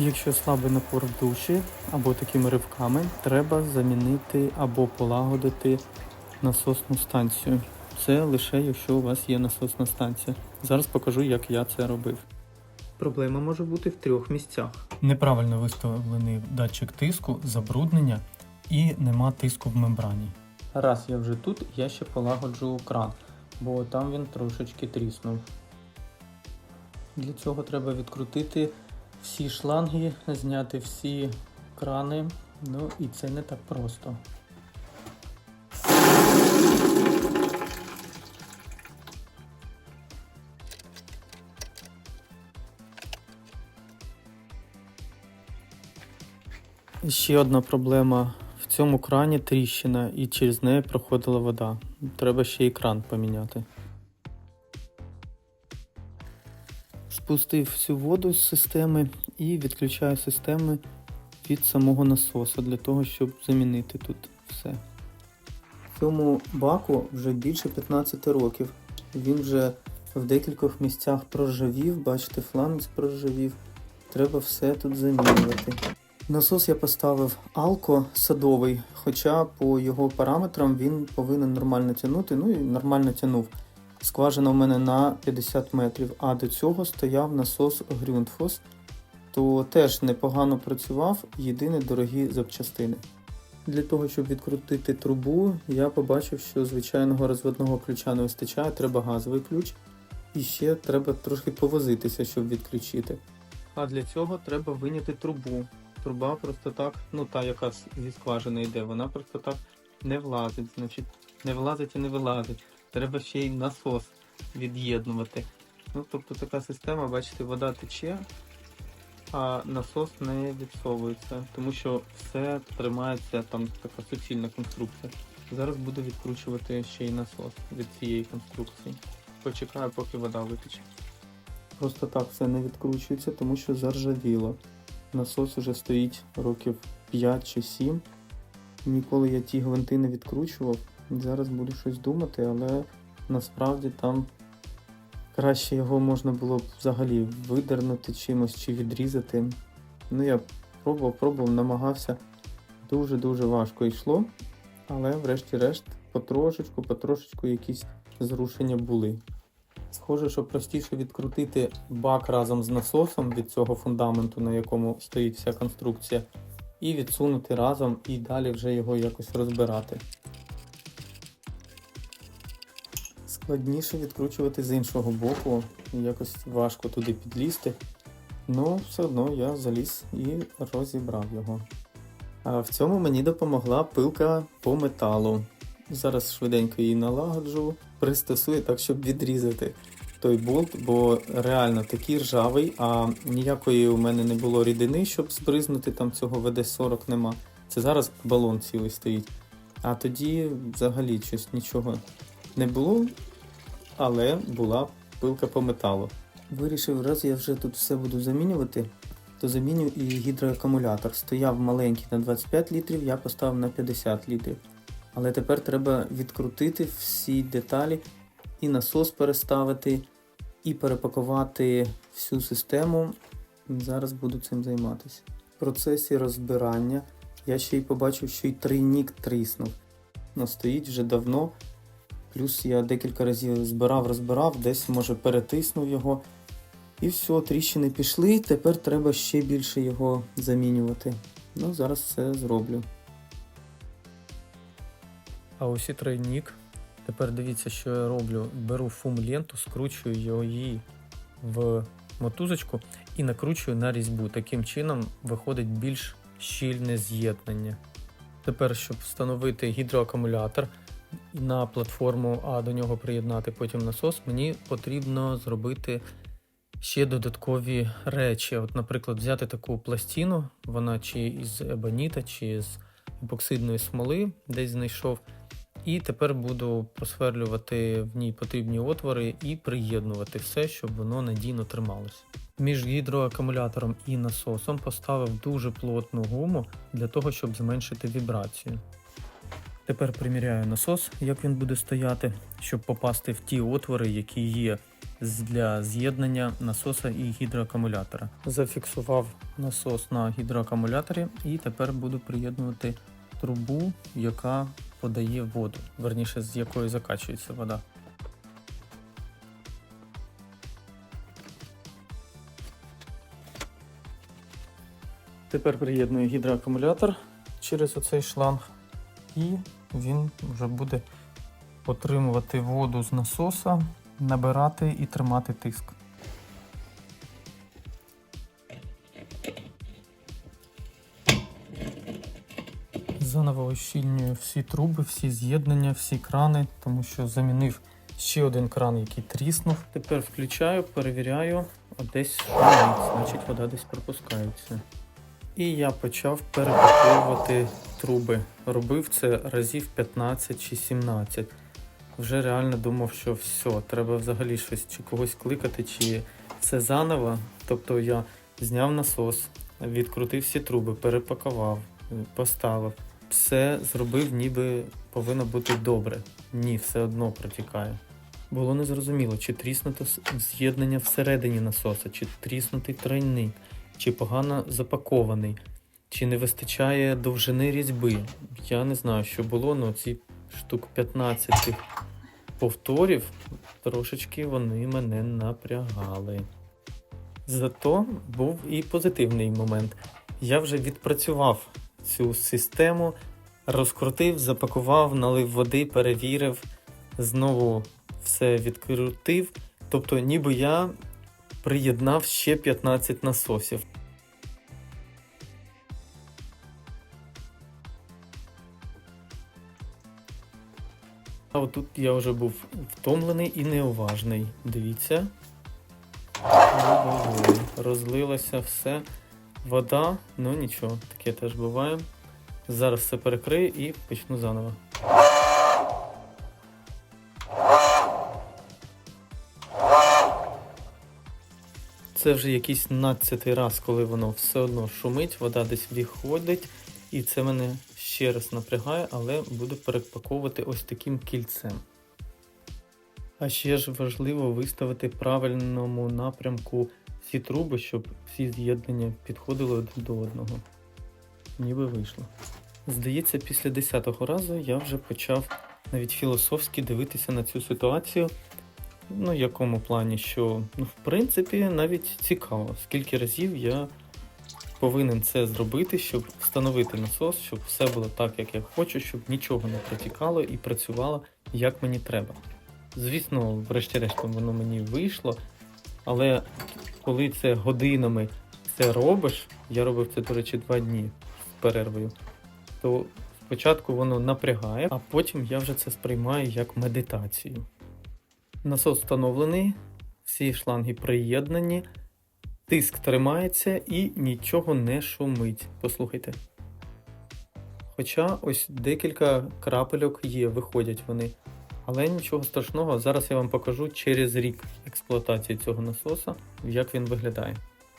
Якщо слабий напор в душі або такими ривками, треба замінити або полагодити насосну станцію. Це лише якщо у вас є насосна станція. Зараз покажу, як я це робив. Проблема може бути в трьох місцях. Неправильно виставлений датчик тиску, забруднення і нема тиску в мембрані. Раз я вже тут, я ще полагоджу кран, бо там він трошечки тріснув. Для цього треба відкрутити всі шланги, зняти всі крани. Ну і це не так просто. Ще одна проблема. В цьому крані тріщина і через неї проходила вода. Треба ще і кран поміняти. Спустив всю воду з системи і відключаю системи від самого насосу для того, щоб замінити тут все. Цьому баку вже більше 15 років. Він вже в декількох місцях проржавів, бачите, фланець проржавів. Треба все тут замінювати. Насос я поставив Алко садовий, хоча по його параметрам він повинен нормально тягнути, ну і нормально тягнув. Скважина у мене на 50 метрів, а до цього стояв насос Грюндфос, то теж непогано працював, єдине дорогі запчастини. Для того, щоб відкрутити трубу, я побачив, що звичайного розводного ключа не вистачає, треба газовий ключ. І ще треба трошки повозитися, щоб відключити. А для цього треба виняти трубу. Труба просто так, ну та яка зі скважини йде, вона просто так не влазить. Значить, не влазить і не вилазить. Треба ще й насос від'єднувати. Ну, тобто така система, бачите, вода тече, а насос не відсовується, тому що все тримається там така суцільна конструкція. Зараз буду відкручувати ще й насос від цієї конструкції. Почекаю, поки вода витече. Просто так все не відкручується, тому що заржавіло. Насос уже стоїть років 5 чи 7. Ніколи я ті гвинти не відкручував. Зараз буду щось думати, але насправді там краще його можна було б взагалі видернути чимось чи відрізати. Ну, я пробував, пробував, намагався. Дуже-дуже важко йшло, але врешті-решт потрошечку, потрошечку якісь зрушення були. Схоже, що простіше відкрутити бак разом з насосом від цього фундаменту, на якому стоїть вся конструкція, і відсунути разом і далі вже його якось розбирати. Складніше відкручувати з іншого боку, якось важко туди підлізти. Ну, все одно я заліз і розібрав його. А в цьому мені допомогла пилка по металу. Зараз швиденько її налагоджу, пристосую так, щоб відрізати той болт, бо реально такий ржавий, а ніякої у мене не було рідини, щоб збризнути, там цього ВД-40 нема. Це зараз балон цілий стоїть. А тоді взагалі щось нічого не було, але була пилка по металу. Вирішив, раз я вже тут все буду замінювати, то заміню і гідроакумулятор. Стояв маленький на 25 літрів, я поставив на 50 літрів. Але тепер треба відкрутити всі деталі і насос переставити, і перепакувати всю систему. Зараз буду цим займатися. В процесі розбирання я ще й побачив, що й трійник тріснув. Ну, стоїть вже давно. Плюс я декілька разів збирав, розбирав, десь може перетиснув його. І все, тріщини пішли. Тепер треба ще більше його замінювати. Ну, зараз це зроблю. А ось і тройник. Тепер дивіться, що я роблю. Беру фум-ленту, скручую її в мотузочку і накручую на різьбу. Таким чином виходить більш щільне з'єднання. Тепер, щоб встановити гідроакумулятор на платформу, а до нього приєднати потім насос, мені потрібно зробити ще додаткові речі. От, наприклад, взяти таку пластину, вона чи із ебоніта, чи з епоксидної смоли десь знайшов. І тепер буду просверлювати в ній потрібні отвори і приєднувати все, щоб воно надійно трималося. Між гідроакумулятором і насосом поставив дуже плотну гуму для того, щоб зменшити вібрацію. Тепер приміряю насос, як він буде стояти, щоб попасти в ті отвори, які є для з'єднання насоса і гідроакумулятора. Зафіксував насос на гідроакумуляторі і тепер буду приєднувати трубу, яка подає воду, верніше з якої закачується вода. Тепер приєдную гідроакумулятор через оцей шланг, і він вже буде отримувати воду з насоса, набирати і тримати тиск. Заново ощільнюю всі труби, всі з'єднання, всі крани, тому що замінив ще один кран, який тріснув. Тепер включаю, перевіряю, десь значить вода десь пропускається. І я почав перепаковувати труби. Робив це разів 15 чи 17. Вже реально думав, що все, треба взагалі щось чи когось кликати, чи все заново. Тобто я зняв насос, відкрутив всі труби, перепакував, поставив. Все зробив, ніби повинно бути добре. Ні, все одно протікає. Було незрозуміло, чи тріснуто з'єднання всередині насоса, чи тріснутий тройник, чи погано запакований, чи не вистачає довжини різьби. Я не знаю, що було, але ці штук 15 повторів трошечки вони мене напрягали. Зато був і позитивний момент. Я вже відпрацював цю систему, розкрутив, запакував, налив води, перевірив, знову все відкрутив. Тобто, ніби я приєднав ще 15 насосів. А отут я вже був втомлений і неуважний. Дивіться. Розлилося все. Вода, ну нічого, таке теж буває. Зараз все перекрию і почну заново. Це вже якийсь 12 раз, коли воно все одно шумить, вода десь виходить, і це мене ще раз напрягає, але буду перепаковувати ось таким кільцем. А ще ж важливо виставити правильному напрямку всі труби, щоб всі з'єднання підходили один до одного. Ніби вийшло. Здається, після 10-го разу я вже почав навіть філософськи дивитися на цю ситуацію. Ну, в якому плані, що ну, в принципі навіть цікаво, скільки разів я повинен це зробити, щоб встановити насос, щоб все було так, як я хочу, щоб нічого не протікало і працювало як мені треба. Звісно, врешті-решт воно мені вийшло, але коли це годинами це робиш, я робив це, до речі, два дні з перервою, то спочатку воно напрягає, а потім я вже це сприймаю як медитацію. Насос встановлений, всі шланги приєднані, тиск тримається і нічого не шумить. Послухайте. Хоча ось декілька крапельок є, виходять вони. Але нічого страшного, зараз я вам покажу через рік експлуатації цього насоса, як він виглядає.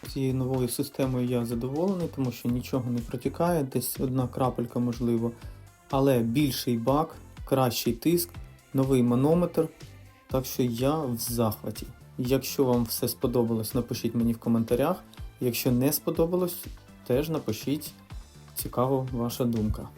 Цією новою системою я задоволений, тому що нічого не протікає, десь одна крапелька можливо. Але більший бак, кращий тиск, новий манометр. Так що я в захваті. Якщо вам все сподобалось, напишіть мені в коментарях. Якщо не сподобалось, теж напишіть. Цікаво ваша думка.